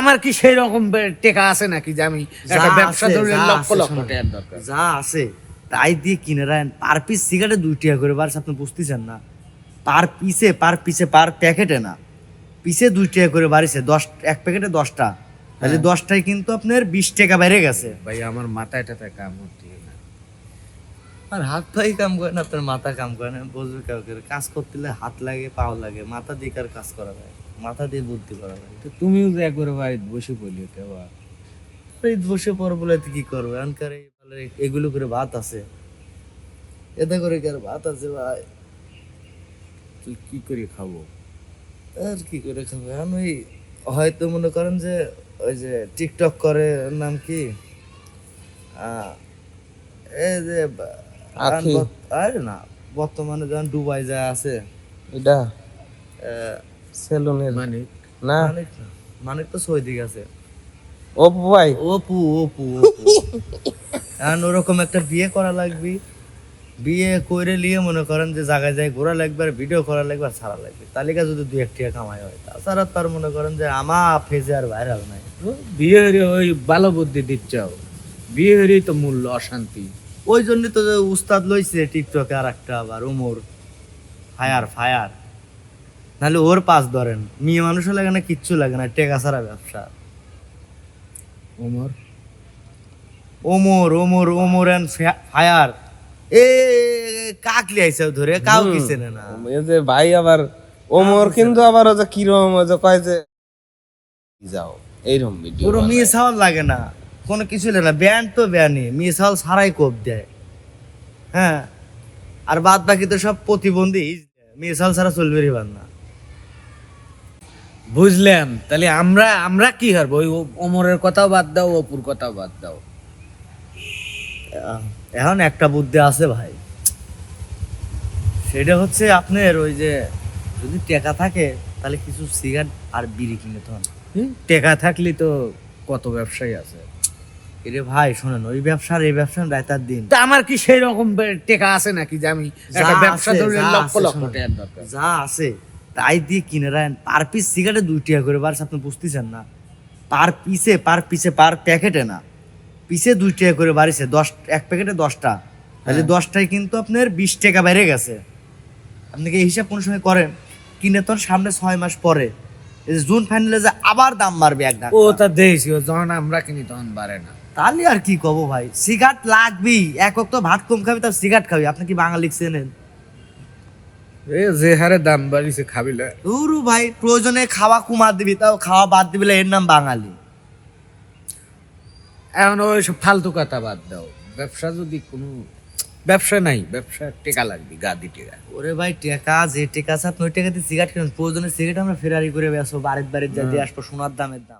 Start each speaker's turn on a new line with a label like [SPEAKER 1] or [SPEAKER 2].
[SPEAKER 1] আমার কি সেই রকম টেকা আছে নাকি যে আমি একটা ব্যবসা ধরে লক্ষ লক্ষ। টাকার দরকার।
[SPEAKER 2] যা আছে তাই দিয়ে কিনে রাখেন। পার পিস সিগারেটে দুই টাকা করে বাড়ছে আপনি বুঝতেছেন না। পার পিসে পার পিসে পার প্যাকেটে না। পিসে দুই টাকা করে বাড়িছে দশ এক প্যাকেটে দশটা। তাহলে দশটায় কিন্তু আপনার বিশ টাকা বেড়ে গেছে।
[SPEAKER 1] ভাই আমার মাথায় টাথায় কাম হচ্ছে না।
[SPEAKER 2] আর হাত পাই কাম করে না আপনার মাথা কাম করে না। বুঝবে কেউ করে কাজ করতে হাত লাগে পাও লাগে মাথা দিয়ে কাজ করা যায়? মাথা দিয়ে বুদ্ধি করা যায়
[SPEAKER 1] তো তুমিও যে একবারে বাড়িতে বসে পড়লি কেবা
[SPEAKER 2] এই বসে পর বলে কি করবে? আনকার এই এগুলো করে ভাত আছে। এতে করে কি আর ভাত আছে ভাই?
[SPEAKER 1] তুই কি করে খাব?
[SPEAKER 2] আর কি করে খাবে? ওই হয়তো মনে করেন যে ওই যে টিকটক করে নাম কি? এই যে আরে না বর্তমানে যখন ডুবাই যায় আছে
[SPEAKER 3] এটা? সেলুনের।
[SPEAKER 1] মানে
[SPEAKER 3] না।
[SPEAKER 2] মানিক না। মানিক তো সৌদি গেছে
[SPEAKER 3] ও ভাই।
[SPEAKER 2] অপু অপু অপু। এখন ওরকম একটা বিয়ে করা লাগবে। বিয়ে করে নিয়ে মনে করেন যে জায়গায় যায় ঘোরা লাগবে আর ভিডিও করা লাগবে আর ছাড়া লাগবে। তালিকা যদি দুই এক টাকা কামাই হয় তাছাড়া তার মনে করেন যে আমা ফেজে আর ভাইরাল নাই।
[SPEAKER 1] বিয়ে হরে ওই ভালো বুদ্ধি দিচ্ছ বিয়ে হরেই তো মূল্য অশান্তি।
[SPEAKER 2] ওই জন্য তো উস্তাদ লইছে টিকটকে আর একটা আবার উমর। Fire fire. নাহলে ওর পাস ধরেন। মেয়ে মানুষও লাগে না কিচ্ছু লাগে না টেকা ছাড়া ব্যবসা।
[SPEAKER 1] ওমর?
[SPEAKER 2] ওমর ওমর ওমর ফায়ার। এ কাকলি আইছে ধরে কাউ না।
[SPEAKER 3] এই যে ভাই আবার ওমর কিন্তু আবার ওই যে কিরম ওই যে কয় যে যাও এইরকম ভিডিও
[SPEAKER 2] পুরো মেয়ে লাগে না কোনো কিছু লাগে না ব্যান্ড তো ব্যানই মেয়ে ছাওয়াল ছাড়াই কোপ দেয়। হ্যাঁ আর বাদ বাকি তো সব প্রতিবন্ধী মেয়ে ছাওয়াল ছাড়া চলবে রে না
[SPEAKER 1] বুঝলাম। তাহলে আমরা আমরা কি হারবো? ওই ওমরের কথাও বাদ দাও অপুর কথাও বাদ দাও।
[SPEAKER 2] এখন একটা বুদ্ধি আছে ভাই। সেটা হচ্ছে আপনার ওই যে যদি টেকা থাকে তাহলে কিছু সিগারেট আর বিড়ি কিনে তো
[SPEAKER 1] টেকা থাকলে তো কত ব্যবসায়ী আছে?
[SPEAKER 2] এরে ভাই শোনেন ওই ব্যবসার এই ব্যবসার রায়তার দিন।
[SPEAKER 1] তা আমার কি সেই রকম টেকা আছে নাকি যে আমি একটা ব্যবসা ধরে লক্ষ লক্ষ দরকার?
[SPEAKER 2] যা আছে। তাই দিয়ে কিনে রাখেন পার পিস সিগারেটে দুই টাকা করে বাড়ছে আপনি বুঝতেছেন না। পার পিসে পার পিসে পার প্যাকেটে না। পিসে দুই টাকা করে বাড়িছে দশ এক প্যাকেটে দশটা। তাহলে দশটায় কিন্তু আপনার বিশ টাকা বেড়ে গেছে। আপনি কি এই হিসাব কোনো সময় করেন? কিনে তো সামনে ছয় মাস পরে। জুন ফাইনালে যে আবার দাম বাড়বে এক
[SPEAKER 1] ও। তা দেখছি যখন আমরা কিনি তখন বাড়ে না।
[SPEAKER 2] তাহলে আর কি কব ভাই? সিগারেট লাগবেই। একক তো ভাত কম খাবি তার সিগারেট খাবি। আপনি কি বাঙালি চেনেন?
[SPEAKER 1] এ যে হারে দাম বাড়িছে
[SPEAKER 2] ভাই প্রয়োজনে খাওয়া কুমার দিবি তাও খাওয়া বাদ দিবি এর নাম বাঙালি।
[SPEAKER 1] এখন ওই সব ফালতু কথা বাদ দাও। ব্যবসা যদি কোনো ব্যবসা নাই ব্যবসা টেকা লাগবে গাদি টেকা।
[SPEAKER 2] ওরে ভাই টেকা যে টেকা আছে আপনি ওই টাকা দিয়ে সিগারেট কিনুন। প্রয়োজনে সিগারেট আমরা ফেরারি করে বেসো বাড়ির বাড়ির যা দিয়ে আসব সোনার দামের দাম।